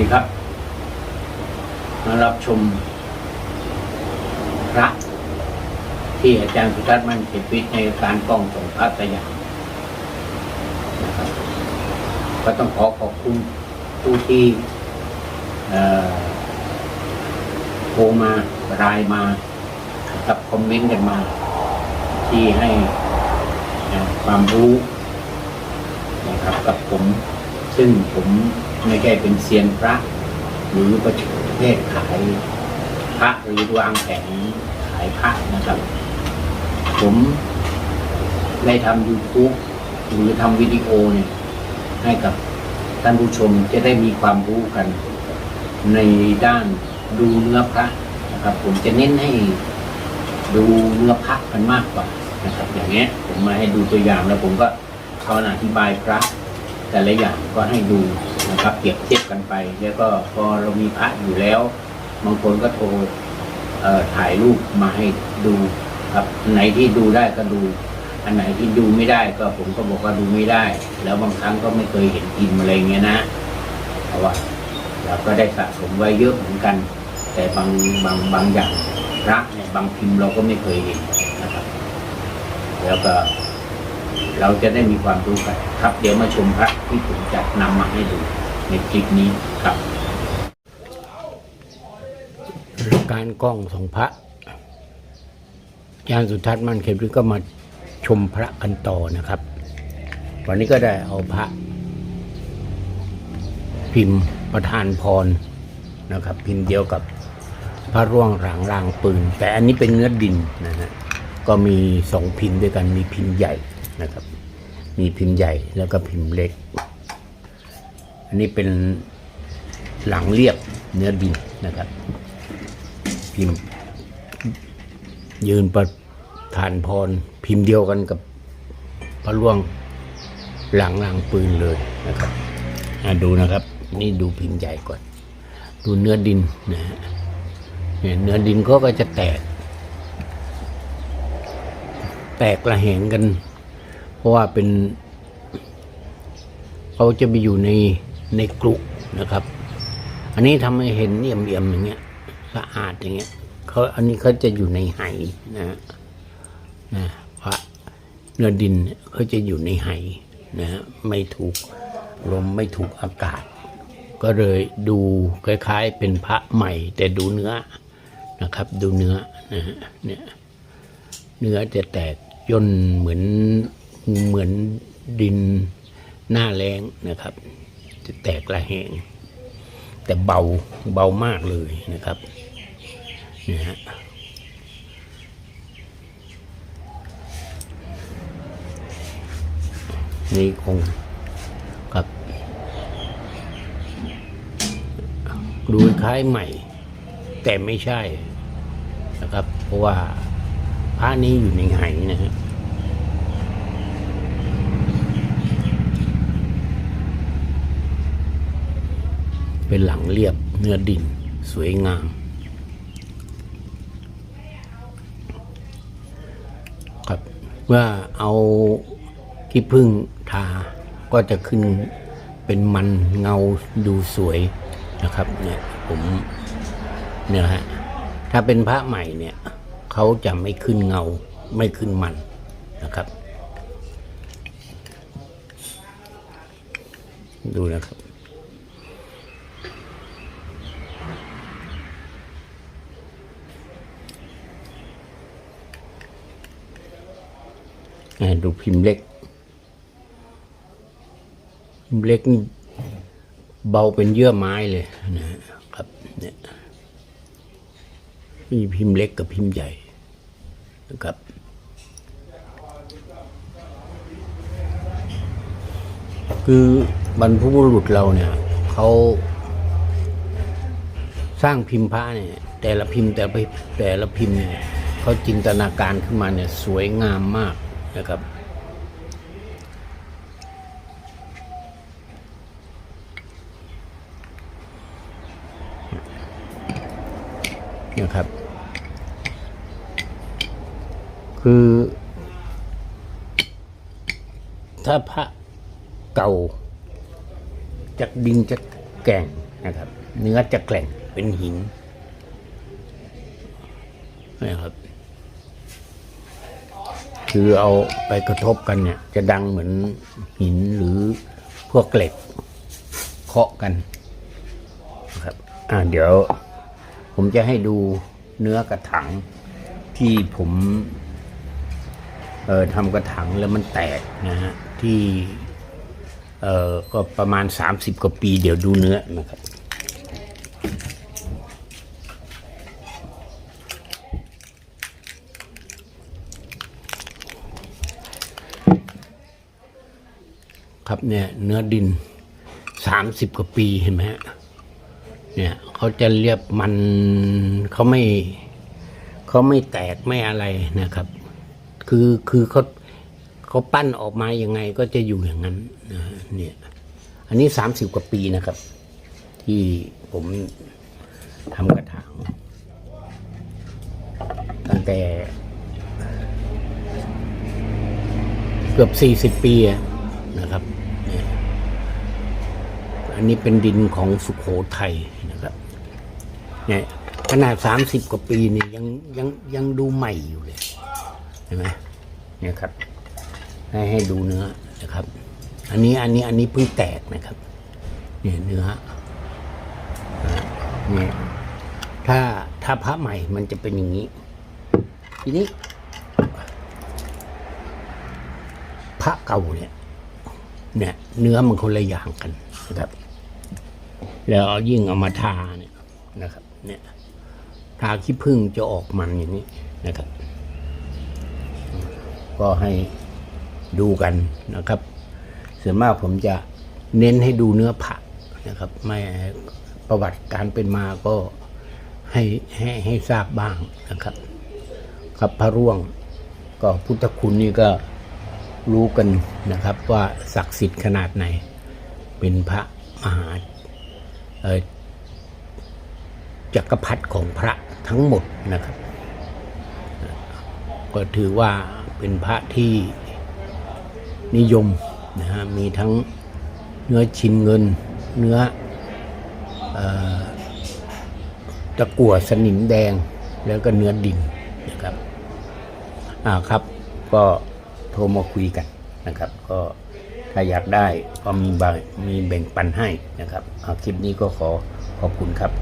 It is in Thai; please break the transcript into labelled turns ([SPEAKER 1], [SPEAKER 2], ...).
[SPEAKER 1] ดีครับ มารับชมพระที่อาจารย์สุทัศน์มั่นเขตวิทย์ในการกล้องส่งพระสยามนะครับก็ต้องขอขอบคุณผู้ที่โทรมารายมากับคอมเมนต์กันมา ที่ให้ความรู้นะครับกับผม ซึ่งผม ไม่ใช่เป็นเซียนพระ หรือประเภทขายพระหรือวางแผงขายพระนะครับ ผมได้ทำ YouTube หรือทำวิดีโอเนี่ยให้กับท่านผู้ชมจะได้มีความรู้กัน ในด้านดูเนื้อพระนะครับ ผมจะเน้นให้ดูเนื้อพระกันมากกว่านะครับ อย่างเงี้ยผมมาให้ดูตัวอย่างแล้วผมก็ตอนอธิบายพระ แต่ละอย่างก็ให้ดู นะครับเปรียบเทียบกันไป แล้วก็พอเรามีพระอยู่แล้วบางคนก็โทรถ่ายรูปมาให้ดูครับอันไหนที่ดูได้ก็ดู อันไหนที่ดูไม่ได้ก็ผมก็บอกว่าดูไม่ได้ แล้วบางครั้งก็ไม่เคยเห็นพิมอะไรเงี้ยนะเพราะว่าเราก็ได้สะสมไว้เยอะเหมือนกัน แต่บางบางบางอย่างพระเนี่ยบางพิมพ์เราก็ไม่เคยเห็นนะครับ แล้วก็ เราจะได้มีความรู้กันครับ เดี๋ยวมาชมพระที่ผมจะนำมาให้ดูในคลิปนี้ครับการกล้องของพระยานสุทัศน์มันเข็มก็มาชมพระกันต่อนะครับ วันนี้ก็ได้เอาพระ พิมพ์ประธานพรนะครับ พิมพ์เดียวกับพระร่วงหลังรางปืน แต่อันนี้เป็นเนื้อดินนะฮะก็มีสองพิมพ์ด้วยกันมีพิมพ์ใหญ่ นะครับ มีพิมพ์ใหญ่แล้วก็พิมพ์เล็ก อันนี้เป็นหลังเรียบเนื้อดินนะครับ พิมพ์ ยืนประธานพรพิมพ์เดียวกันกับพระร่วงหลังรางปืนเลยนะครับดูนะครับ นี่ดูพิมพ์ใหญ่ก่อน ดูเนื้อดินนะฮะเนี่ยเนื้อดินก็ก็จะแตก แตกระแหงกัน เพราะว่าเป็น เขาจะไปอยู่ในในกรุนะครับ อันนี้ทำให้เห็นเอี่ยมเอี่ยมๆอย่างเงี้ยสะอาดอย่างเงี้ยเขาอันนี้เขาจะอยู่ในไหนะฮะนะพระเนื้อดินเนี่ยเขาจะอยู่ในไหนะฮะไม่ถูกลมไม่ถูกอากาศ ก็เลยดูคล้ายๆ เป็นพระใหม่ แต่ดูเนื้อนะครับ ดูเนื้อนะฮะเนี่ยเนื้อจะแตกย่นเหมือน เหมือนดินหน้าแรงนะครับ จะแตกระแหง แต่เบาเบามากเลยนะครับนะฮะนี่คงกับ ดูคล้ายใหม่ แต่ไม่ใช่นะครับ เพราะว่าพระนี้อยู่ในไหนะฮะ เรียบเนื้อดินสวยงาม ครับเมื่อเอาขี้ผึ้งทาก็จะขึ้นเป็นมันเงาดูสวยนะครับเนี่ยผมเนี่ยฮะถ้าเป็นพระใหม่เนี่ยเขาจะไม่ขึ้นเงาไม่ขึ้นมันนะครับ ดูนะครับ ดูพิมพ์เล็ก พิมพ์เล็กนี่เบาเป็นเยื่อไม้เลยนะครับเนี่ยมีพิมพ์เล็กกับพิมพ์ใหญ่นะครับคือบรรพบุรุษเราเนี่ยเขาสร้างพิมพ์พระเนี่ย แต่ละพิมพ์แต่ละพิมพ์แต่ละพิมพ์เนี่ยเขาจินตนาการขึ้นมาเนี่ย สวยงามมาก นะครับ นะครับ คือ ถ้าพระเก่าจากดินจะแก่งนะครับ เนื้อจะแกร่งเป็นหินนะครับ คือเอาไปกระทบกันเนี่ย จะดังเหมือนหินหรือพวกเหล็กเคาะกันครับอ่าเดี๋ยว ผมจะให้ดูเนื้อกระถางที่ผมเอ่อทำกระถางแล้วมันแตกนะฮะที่เอ่อก็ประมาณ 30 กว่าปี เดี๋ยวดูเนื้อนะครับ ครับเนี่ยเนื้อดิน30กว่าปีเห็นไหมฮะเนี่ยเขาจะเรียบมันเขาไม่เขาไม่แตกไม่อะไรนะครับ คือคือเขาเขาปั้นออกมายังไงก็จะอยู่อย่างนั้นนะเนี่ยอันนี้สามสิบกว่าปีนะครับ ที่ผมทำกระถางตั้งแต่เกือบสี่สิบ40ปีนะครับ อันนี้เป็นดินของสุขโขทัยนะครับเนี่ยขนาดสามสิบกว่าปีเนี่ยยังยังยังดูใหม่อยู่เลยเห็นไหมเนี่ยครับ ให้ให้ดูเนื้อนะครับ อันนี้อันนี้อันนี้เพิ่งแตกนะครับ เนี่ยเนื้อเนี่ยถ้าถ้าพระใหม่มันจะเป็นอย่างนี้ ทีนี้ พระเก่าเนี่ยเนี่ยเนื้อมันคนละอย่างกันนะครับ แล้วยิ่งเอามาทาเนี่ยนะครับ เนี่ยทาขี้ผึ้งจะออกมันอย่างนี้นะครับ ก็ให้ดูกันนะครับ ส่วนมากผมจะเน้นให้ดูเนื้อผักนะครับ ไม่ประวัติการเป็นมาก็ให้ให้ให้ทราบบ้างนะครับ ครับพระร่วงก็พุทธคุณนี่ก็รู้กันนะครับว่าศักดิ์สิทธิ์ขนาดไหน เป็นพระมหา จักรพรรดิของพระทั้งหมดนะครับ ก็ถือว่าเป็นพระที่นิยมนะฮะมีทั้งเนื้อชิ้นเงิน เนื้อเออตะกั่วสนิมแดงแล้วก็เนื้อดินนะครับอ่าครับก็โทรมาคุยกันนะครับ ก็ ถ้าอยากได้ก็มีบมีแบ่งปันให้นะครับเอาคลิปนี้ก็ขอขอบคุณครับ